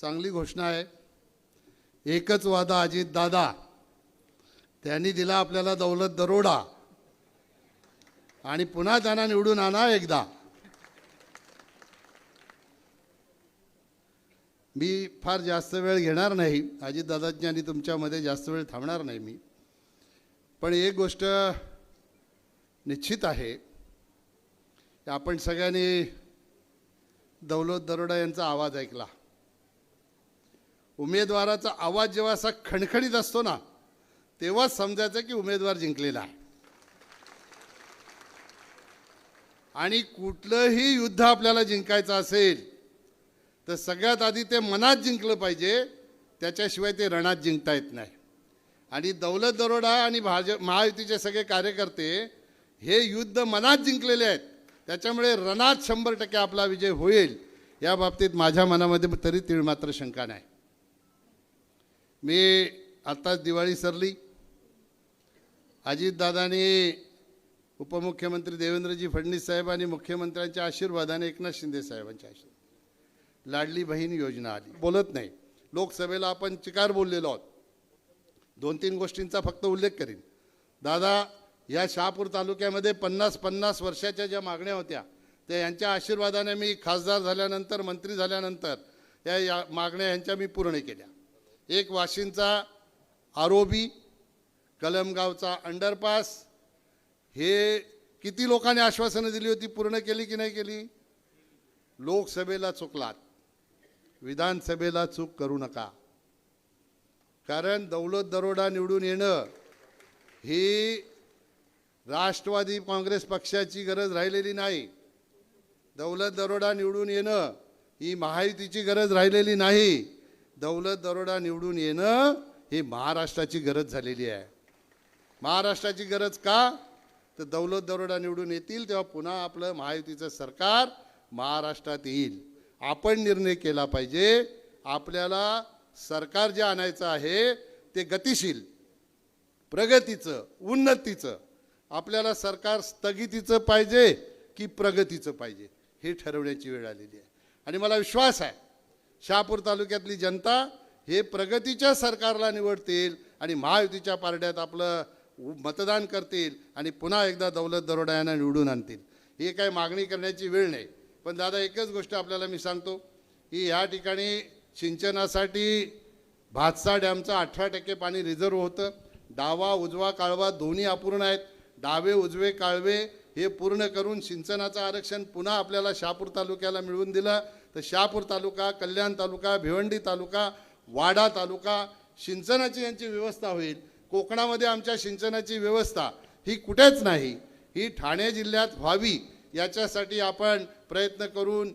चांगली घोषणा आहे. एकच वादा अजित दादा. त्यांनी दिला आपल्याला दौलत दरोडा. आणि पुन्हा त्यांना निवडून आणा एकदा. मी फार जास्त वेळ घेणार नाही. अजितदादांची आणि तुमच्यामध्ये जास्त वेळ थांबणार नाही मी. पण एक गोष्ट निश्चित आहे. आपण सगळ्यांनी दौलत दरोडा यांचा आवाज ऐकला. उमेदवाराचा आवाज जेव्हा असा खणखणीत असतो ना तेव्हाच समजायचं की उमेदवार जिंकलेला आहे. आणि कुठलंही युद्ध आपल्याला जिंकायचं असेल तर सगळ्यात आधी ते मनात जिंकलं पाहिजे त्याच्याशिवाय ते रणात जिंकता येत नाही. आणि दौलत दरोडा आणि भाज महायुतीचे सगळे कार्यकर्ते हे युद्ध मनात जिंकलेले आहेत. त्याच्यामुळे रणात शंभर टक्के आपला विजय होईल या बाबतीत माझ्या मनामध्ये तरी तीळ मात्र शंका नाही. मी आत्ताच दिवाळी सरली. अजितदादांनी उपमुख्यमंत्री देवेंद्रजी फडणवीस साहेब आणि मुख्यमंत्र्यांच्या आशीर्वादाने एकनाथ शिंदे साहेबांच्या आशीर्वाद लाडली बहीण योजना आली. बोलत नाही. लोकसभेला आपण चिकार बोललेलो आहोत. दोन तीन गोष्टींचा फक्त उल्लेख करीन. दादा या शहापूर तालुक्यामध्ये पन्नास पन्नास वर्षाच्या ज्या मागण्या होत्या त्या यांच्या आशीर्वादाने मी खासदार झाल्यानंतर मंत्री झाल्यानंतर या या मागण्या यांच्या मी पूर्ण केल्या. एक वाशिंचा आरोबी कलमगावचा अंडरपास हे किती लोकांनी आश्वासनं दिली होती पूर्ण केली की नाही केली? लोकसभेला चुकलात. विधानसभेला चूक करू नका. कारण दौलत दरोडा निवडून येणं ही राष्ट्रवादी काँग्रेस पक्षाची गरज राहिलेली नाही. दौलत दरोडा निवडून येणं ही महायुतीची गरज राहिलेली नाही. दौलत दरोडा निवडून येणं ही महाराष्ट्राची गरज झालेली आहे. महाराष्ट्राची गरज का? तर दौलत दरोडा निवडून येतील तेव्हा पुन्हा आपलं महायुतीचं सरकार महाराष्ट्रात येईल. आपण निर्णय केला पाहिजे. आपल्याला सरकार जे आणायचं आहे ते गतिशील प्रगतीचं उन्नतीचं. आपल्याला सरकार स्थगितीचं पाहिजे की प्रगतीचं पाहिजे हे ठरवण्याची वेळ आलेली आहे. आणि मला विश्वास आहे शहापूर तालुक्यातली जनता हे प्रगतीच्या सरकारला निवडतील आणि महायुतीच्या पारड्यात आपलं मतदान करतील आणि पुन्हा एकदा दौलत दरोडा यांना निवडून आणतील. ही काही मागणी करण्याची वेळ नाही. पण दादा एकच गोष्ट आपल्याला मी सांगतो की ह्या ठिकाणी सिंचनासाठी भातसा डॅमचं अठरा टक्के पाणी रिझर्व होतं. डावा उजवा काळवा दोन्ही अपूर्ण आहेत. डावे उजवे काळवे हे पूर्ण करून सिंचनाचं आरक्षण पुन्हा आपल्याला शहापूर तालुक्याला मिळवून दिलं. तर शहापूर तालुका कल्याण तालुका भिवंडी तालुका वाडा तालुका सिंचनाची यांची व्यवस्था होईल. कोकणामध्ये आमच्या सिंचनाची व्यवस्था ही कुठेच नाही. ही ठाणे जिल्ह्यात व्हावी याच्यासाठी आपण प्रयत्न करून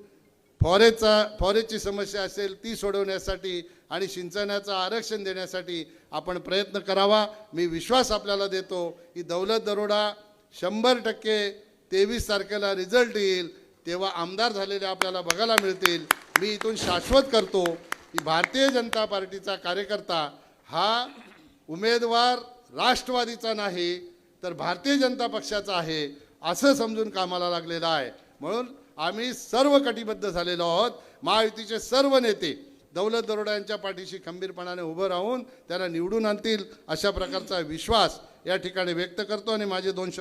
फॉरेजचा फॉरेजची समस्या असेल ती सोडवण्यासाठी आणि सिंचनाचं आरक्षण देण्यासाठी आपण प्रयत्न करावा. मी विश्वास आपल्याला देतो की दौलत दरोडा शंभर टक्के तेवीस तारखेला रिझल्ट येईल. तेव्हा आमदार झालेले आपल्याला बघायला मिळतील. मी इथून शाश्वत करतो की भारतीय जनता पार्टीचा कार्यकर्ता हा उमेदवार राष्ट्रवादीचा नाही तर भारतीय जनता पक्षाचा आहे असं समजून कामाला लागलेलं आहे. म्हणून आम्ही सर्व कटिबद्ध झालेलो आहोत. महायुतीचे सर्व नेते दौलत दरोडा यांच्या पाठीशी खंबीरपणाने उभं राहून त्यांना निवडून आणतील अशा प्रकारचा विश्वास या ठिकाणी व्यक्त करतो आणि माझे दोन शब्द